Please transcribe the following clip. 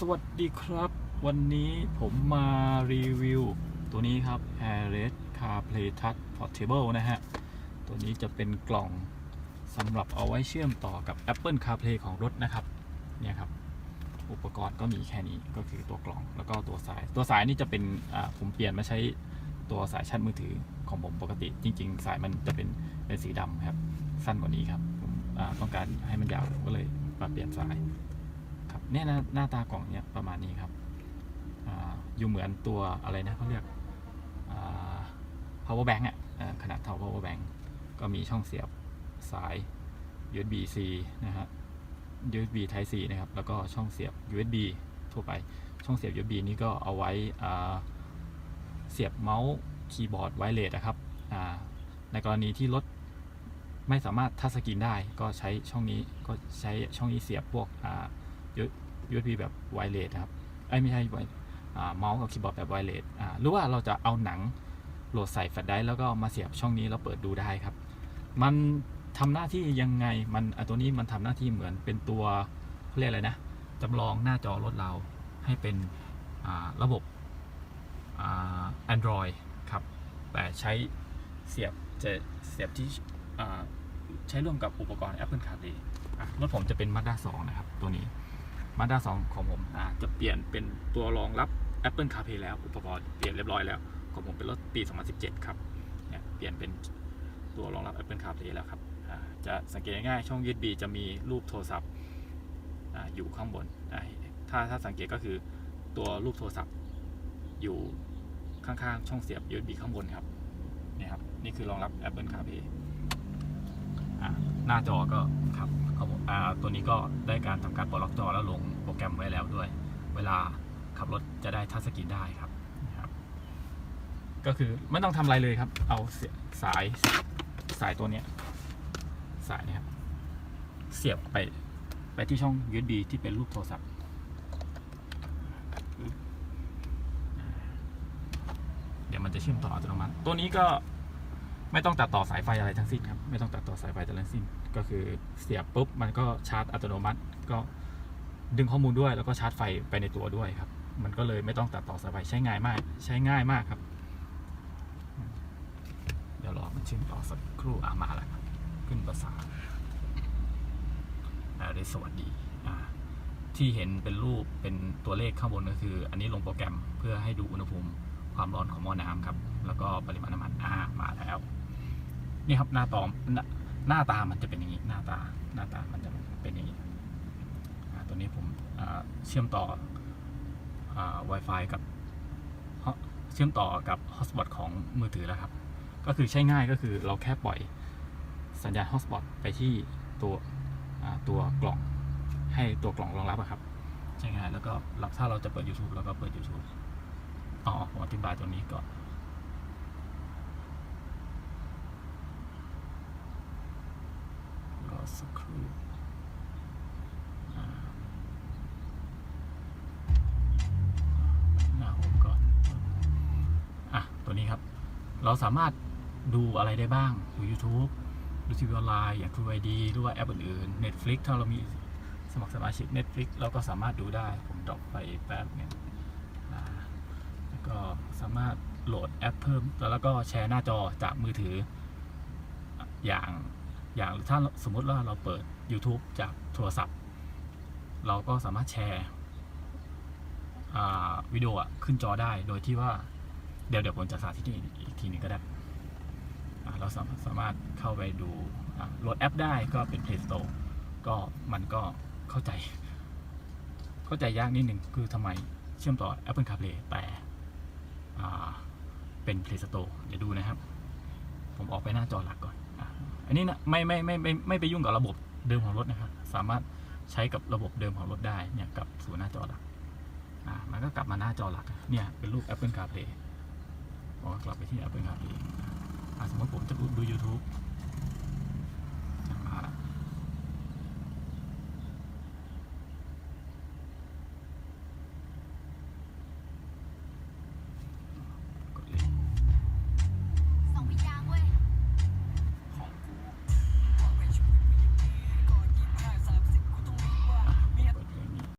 สวัสดีครับ วันนี้ผมมารีวิว ตัวนี้ครับ AirRed CarPlay Touch Portable นะฮะ ตัวนี้จะเป็นกล่องสำหรับเอาไว้เชื่อมต่อกับ Apple CarPlay ของรถนะครับ เนี่ยครับ อุปกรณ์ก็มีแค่นี้ก็คือตัวกล่องแล้วก็ตัวสาย ตัวสายนี่จะเป็นอ่าผมเปลี่ยนมาใช้ตัวสายชาร์จมือถือของผมปกติ จริง ๆ สายมันจะเป็นเป็นสีดำครับ สั้นกว่านี้ครับผมอ่าต้องการให้มันยาวก็เลยมาเปลี่ยนสาย เนี่ยหน้าหน้าตากล่องเนี่ยประมาณนี้ครับออยู่เหมือนตัวอะไรนะเขาเรียก power bank อะขนาดเท่า power bank ก็มีช่องเสียบสาย USB C นะฮะ USB Type C นะครับ แล้วก็ช่องเสียบ USB ทั่วไป ช่องเสียบ USB นี่ก็เอาไว้เสียบเมาส์คีย์บอร์ดไวเลสนะครับ ในกรณีที่รถไม่สามารถทัชสกรีนได้ ก็ใช้ช่องนี้ ก็ใช้ช่องนี้เสียบพวก USB แบบไวเลสครับไอ้ไม่ใช่ไวเมาส์กับคีย์บอร์ดแบบไวเลสหรือว่าเราจะเอาหนังโหลดใส่แฟลชไดร์แล้วก็มาเสียบช่องนี้แล้วเปิดดูได้ครับ มันทำหน้าที่ยังไงมันตัวนี้มันทำหน้าที่เหมือนเป็นตัวเขาเรียกอะไรนะจำลองหน้าจอรถเราให้เป็นระบบแอ่า Android ครับ แต่ใช้เสียบจะเสียบที่ใช้ร่วมกับอุปกรณ์ Apple CarPlay รถผมจะเป็น Mazda 2 นะครับ ตัวนี้ Mazda 2ของผมอ่าจะเปลี่ยนเป็นตัวรองรับ Apple CarPlay แล้วอุปกรณ์เปลี่ยนเรียบร้อยแล้ว ของผมเป็นรถปี 2017 ครับเนี่ยเปลี่ยนเป็นตัวรองรับ Apple CarPlay แล้วครับจะสังเกตง่ายช่อง USB จะมีรูปโทรศัพท์อยู่ข้างบน ถ้าถ้าสังเกตก็คือตัวรูปโทรศัพท์อยู่ข้างๆ ช่องเสียบ USB ข้างบนครับนี่ครับ นี่คือรองรับ Apple CarPlay หน้าจอก็ครับเขาบอกตัวนี้ก็ได้การทำการปลดล็อกจอแล้วลงโปรแกรมไว้แล้วด้วย เวลาขับรถจะได้ทัชสกรีนได้ครับครับ ก็คือไม่ต้องทำอะไรเลยครับ เอาเสียสายสายตัวเนี้ยสายเนี่ยครับ เสียบไปไปที่ช่อง USB ที่เป็นรูปโทรศัพท์เดี๋ยวมันจะเชื่อมต่ออัตโนมัติ ตัวนี้ก็ ไม่ต้องตัดต่อสายไฟอะไรทั้งสิ้นครับ ไม่ต้องตัดต่อสายไฟอะไรทั้งสิ้น ก็คือเสียบปุ๊บมันก็ชาร์จอัตโนมัติ ก็ดึงข้อมูลด้วยแล้วก็ชาร์จไฟไปในตัวด้วยครับ มันก็เลยไม่ต้องตัดต่อสายไฟใช้ง่ายมาก ใช้ง่ายมากครับ เดี๋ยวรอมันเชื่อมต่อสักครู่อะมาแล้วครับ ขึ้นภาษาอาได้สวัสดีที่เห็นเป็นรูปเป็นตัวเลขข้างบนก็คือ อันนี้ลงโปรแกรมเพื่อให้ดูอุณหภูมิ ความร้อนของหม้อน้ำครับ แล้วก็ปริมาณน้ำมันอ่ามาแล้ว นี่ครับหน้าตอมหน้าตามันจะเป็นอย่างนี้ หน้าตาหน้าตามันจะเป็นอย่างนี้ตัวนี้ผมเชื่อมต่ออ Wi-Fi กับเชื่อมต่อกับ Hotspot ของมือถือแล้วครับ ก็คือใช้ง่ายก็คือเราแค่ปล่อยสัญญาณ Hotspot ไปที่ตัวตัวกล่องให้ตัวกล่องรองรับอะครับ ใช้ง่ายแล้วก็รับถ้าเราจะเปิด YouTube แล้วก็เปิด YouTube อ๋อผมอธิบายตัวนี้ก่อนรอสักครู่หน้าผมก่อนอะตัวนี้ครับ เราสามารถดูอะไรได้บ้าง ดู YouTube ดูทีวีออนไลน์อย่าง True ID หรือว่าแอปอื่นๆ Netflix ถ้าเรามีสมัครสมาชิก Netflix เราก็สามารถดูได้ ผมดรอปไปแป๊บหนึงอ่าแล้ว ก็สามารถโหลดแอปเพิ่ม แล้วก็แชร์หน้าจอจากมือถือ อย่างอย่างถ้าสมมติว่าเราเปิด YouTube จากโทรศัพท์ เราก็สามารถแชร์วิดีโอขึ้นจอได้โดยที่ว่าเดี๋ยวเดี๋ยวผมจะสาธิตอีกทีนึงก็ได้ เราสามารถสามารถเข้าไปดูโหลดแอปได้ก็เป็น Play Store ก็มันก็เข้าใจ เข้าใจยากนิดหนึ่งคือทำไมเชื่อมต่อ Apple CarPlay แต่ เป็น Play Store เดี๋ยวดูนะครับ ผมออกไปหน้าจอหลักก่อนอ,อันนี้นะไม่ไม่ไม่ไม่ไม่ไปยุ่งกับระบบเดิมของรถนะครับ สามารถใช้กับระบบเดิมของรถได้เนี่ยกับสู่หน้าจอหลักอ่ามันก็กลับมาหน้าจอหลักเนี่ยเป็นรูป Apple CarPlay ผมกลับไปที่ Apple CarPlay สมมติผมจะดู YouTube